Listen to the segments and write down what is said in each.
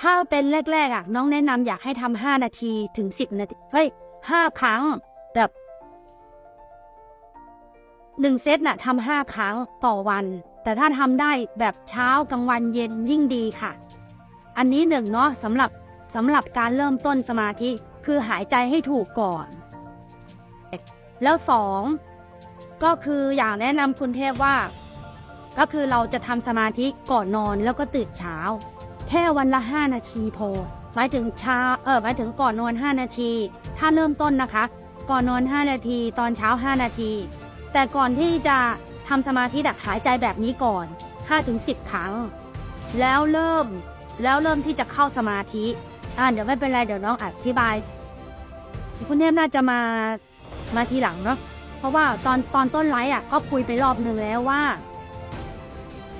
ถ้าเป็นแรกๆอะ น้องแนะนำอยากให้ทำห้านาทีถึงสิบนาที เฮ้ยห้าครั้ง แบบหนึ่งเซตน่ะทำห้าครั้งต่อวัน แต่ถ้าทำได้แบบเช้ากลางวันเย็นยิ่งดีค่ะ อันนี้หนึ่งเนาะสำหรับสำหรับการเริ่มต้นสมาธิคือหายใจให้ถูกก่อน แล้วสองก็คืออยากแนะนำคุณเทพว่า ก็คือเราจะทำสมาธิก่อนนอนแล้วก็ตื่นเช้า แค่วันละ 5 นาทีพอหมายถึงเช้าเออหมายถึงก่อนนอน 5 นาที ถ้าเริ่มต้นนะคะ ก่อนนอน 5 นาที ตอนเช้า 5 นาที แต่ก่อนที่จะทำสมาธิดักหายใจแบบนี้ก่อน 5-10 ครั้ง แล้วเริ่มแล้วเริ่มที่จะเข้าสมาธิอ่าเดี๋ยวไม่เป็นไรเดี๋ยวน้องอธิบายคุณเทพน่าจะมามาทีหลังเนาะเพราะว่าตอนตอนต้นไลฟ์อะ ก็คุยไปรอบหนึ่งแล้วว่า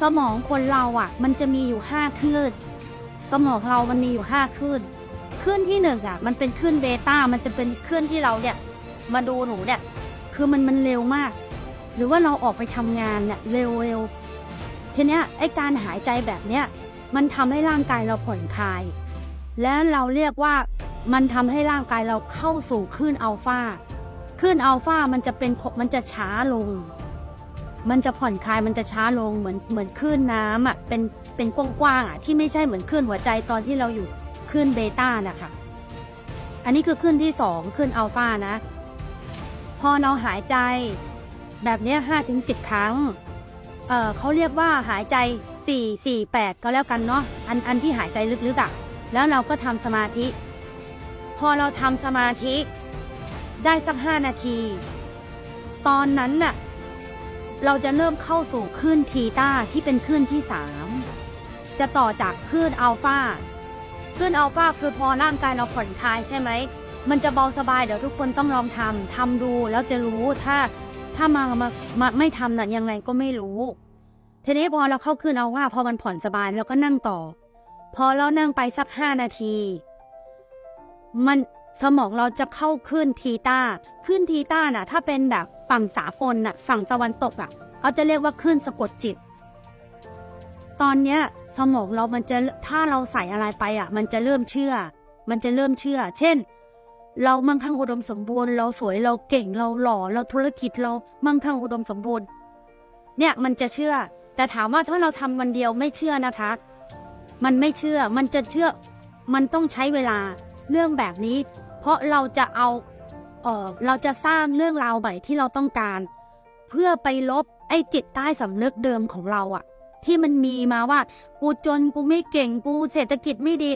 สมองคนเราอะ มันจะมีอยู่ห้าคลื่น สมองเรามันมีอยู่ห้าคลื่นคลื่นที่หนึ่งอะ มันเป็นคลื่นเบต้ามันจะเป็นคลื่นที่เราเนี่ย มาดูหนูเนี่ย คือมันมันเร็วมาก หรือว่าเราออกไปทำงานเนี่ยเร็วเร็วทีเนี้ยไอการหายใจแบบเนี้ยมันทำให้ร่างกายเราผ่อนคลาย และเราเรียกว่ามันทำให้ร่างกายเราเข้าสู่คลื่นอัลฟาคลื่นอัลฟามันจะเป็นมันจะช้าลง มันจะผ่อนคลายมันจะช้าลงเหมือนเหมือนคลื่นน้ำอะเป็นเป็นกว้างๆอะที่ไม่ใช่เหมือนคลื่นหัวใจตอนที่เราอยู่คลื่นเบต้านะคะอันนี้คือคลื่นที่สองคลื่นอัลฟานะ พอเราหายใจแบบนี้ห้าถึงสิบครั้งเออเขาเรียกว่าหายใจสี่สี่แปดก็แล้วกันเนาะอันอันที่หายใจลึกๆอะแล้วเราก็ทำสมาธิ พอเราทำสมาธิได้สักห้านาที ตอนนั้นน่ะ เราจะเริ่มเข้าสู่คลื่นทีต้าที่เป็นคลื่นที่สามจะต่อจากคลื่นอัลฟาคลื่นอัลฟาคือพอร่างกายเราผ่อนคลายใช่ไหม มันจะเบาสบายเดี๋ยวทุกคนต้องลองทำทำดูแล้วจะรู้ถ้าถ้ามามามาไม่ทำน่ะยังไงก็ไม่รู้ทีนี้พอเราเข้าคลื่นอัลฟาพอมันผ่อนสบายเราก็นั่งต่อ พอเรานั่งไปสักห้านาที มันสมองเราจะเข้าขึ้นทีต้าขึ้นทีต้าน่ะ ถ้าเป็นแบบ ฝั่งสากลน่ะฝั่งตะวันตกอะเขาจะเรียกว่าขึ้นสะกดจิต ตอนเนี้ย สมองเรามันจะถ้าเราใส่อะไรไปอะ มันจะเริ่มเชื่อ มันจะเริ่มเชื่อ เช่น เรามั่งคั่งอุดมสมบูรณ์เราสวยเราเก่งเราหล่อเราธุรกิจเรามั่งคั่งอุดมสมบูรณ์ เนี่ยมันจะเชื่อ แต่ถามว่าถ้าเราทำวันเดียวไม่เชื่อนะคะ มันไม่เชื่อมันจะเชื่อ มันต้องใช้เวลาเรื่องแบบนี้ เพราะเราจะเอา เออเราจะสร้างเรื่องราวใหม่ที่เราต้องการ เพื่อไปลบไอ้จิตใต้สำนึกเดิมของเราอะที่มันมีมาว่ากูจนกูไม่เก่งกูเศรษฐกิจไม่ดี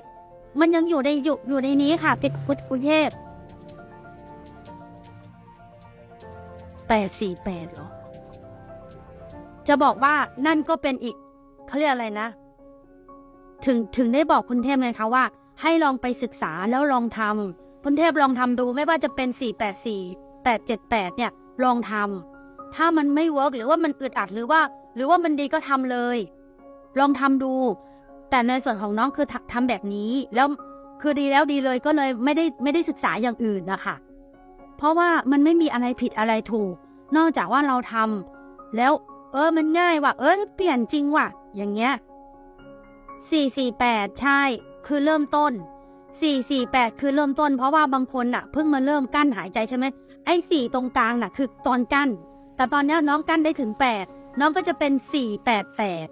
มันยังอยู่ในอยู่อยู่ในนี้ค่ะเป็นพุทธกุเทพแปดสี่แปดหรอ จะบอกว่านั่นก็เป็นอีกเขาเรียกอะไรนะ ถึงถึงได้บอกคุณเทพไงคะว่า ให้ลองไปศึกษาแล้วลองทำ คุณเทพลองทำดูไม่ว่าจะเป็น 484 878 เนี่ยลองทำถ้ามันไม่เวิร์กหรือว่ามันอึดอัดหรือว่า หรือว่ามันดีก็ทำเลย ลองทำดู แต่ในส่วนของน้องคือทำทำแบบนี้ แล้วคือดีแล้วดีเลยก็เลยไม่ได้ไม่ได้ศึกษาอย่างอื่นนะคะเพราะว่ามันไม่มีอะไรผิดอะไรถูก นอกจากว่าเราทำแล้ว เออมันง่ายว่ะเออเปลี่ยนจริงว่ะ อย่างเงี้ย448 ใช่ คือเริ่มต้น สี่สี่แปดคือเริ่มต้นเพราะว่าบางคนน่ะเพิ่งมาเริ่มกั้นหายใจใช่ไหมไอ้สี่ตรงกลางน่ะคือตอนกั้น แต่ตอนนี้น้องกั้นได้ถึงแปดน้องก็จะเป็นสี่แปดแปด